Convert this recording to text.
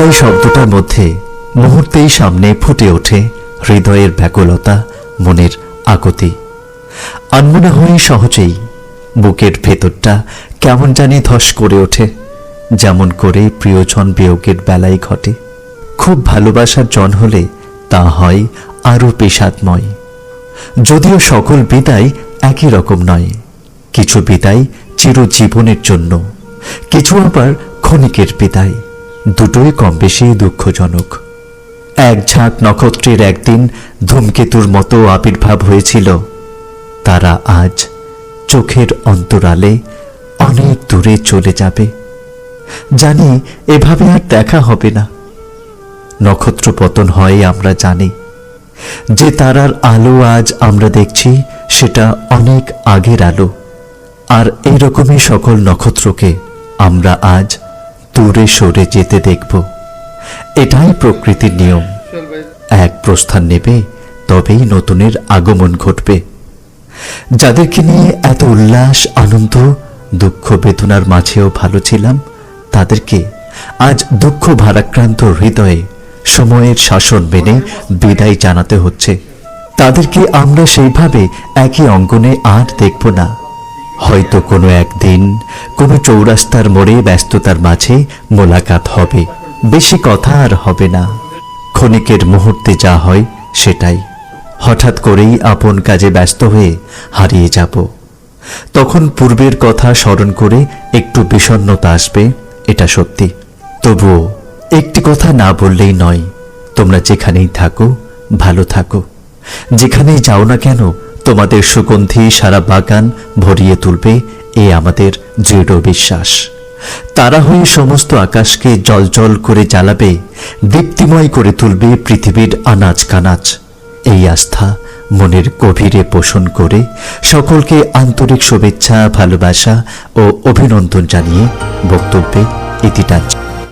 বিদায় শব্দটার মধ্যে মুহূর্তেই সামনে ফুটে ওঠে হৃদয়ের ব্যাকুলতা, মনের আগতি। আনমনা হয়ে সহজেই বুকের ভেতরটা কেমন জানি ধস করে ওঠে, যেমন করে প্রিয়জন বিয়োগের বেলায় ঘটে। খুব ভালোবাসার জন হলে তা হয় আরও পেশাদময়। যদিও সকল বিদায় একই রকম নয়, কিছু বিদায় চিরজীবনের জন্য, কিছু আবার ক্ষণিকের বিদায়। দুটোই কম বেশি দুঃখজনক। এক ঝাঁক নক্ষত্রের একদিন ধূমকেতুর মতো আবির্ভাব হয়েছিল। তারা আজ চোখের অন্তরালে অনেক দূরে চলে যাবে। জানি এভাবে আর দেখা হবে না। নক্ষত্র পতন হয় আমরা জানি। যে তারার আলো আজ আমরা দেখছি, সেটা অনেক আগের আলো। আর এইরকমই সকল নক্ষত্রকে আমরা আজ দূরে সরে যেতে দেখব। এটাই প্রকৃতির নিয়ম। এক প্রস্থান নেবে, তবেই নতুনের আগমন ঘটবে। যাদেরকে নিয়ে এত উল্লাস, আনন্দ, দুঃখ, বেদনার মাঝেও ভালো ছিলাম, তাদেরকে আজ দুঃখ ভারাক্রান্ত হৃদয়ে সময়ের শাসন মেনে বিদায় জানাতে হচ্ছে। তাদেরকে আমরা সেইভাবে একই অঙ্গনে আর দেখব না। হয়তো কোনো একদিন কোনো চৌরাস্তার মোড়ে ব্যস্ততার মাঝে মোলাকাত হবে। বেশি কথা আর হবে না। ক্ষণিকের মুহূর্তে যা হয় সেটাই। হঠাৎ করেই আপন কাজে ব্যস্ত হয়ে হারিয়ে যাব। তখন পূর্বের কথা স্মরণ করে একটু বিষণ্ণতা আসবে, এটা সত্যি। তবুও একটি কথা না বললেই নয়, তোমরা যেখানেই থাকো, ভালো থাকো। যেখানেই যাও না কেন তোমাদের সুগন্ধি সারা বাগান ভরিয়ে তুলবে, এ আমাদের দৃঢ় বিশ্বাস। তারা হয়ে সমস্ত আকাশকে জলজল করে জ্বালাবে, দীপ্তিময় করে তুলবে পৃথিবীর আনাজ কানাচ এই আস্থা মনের গভীরে পোষণ করে সকলকে আন্তরিক শুভেচ্ছা, ভালোবাসা ও অভিনন্দন জানিয়ে বক্তব্যে ইতি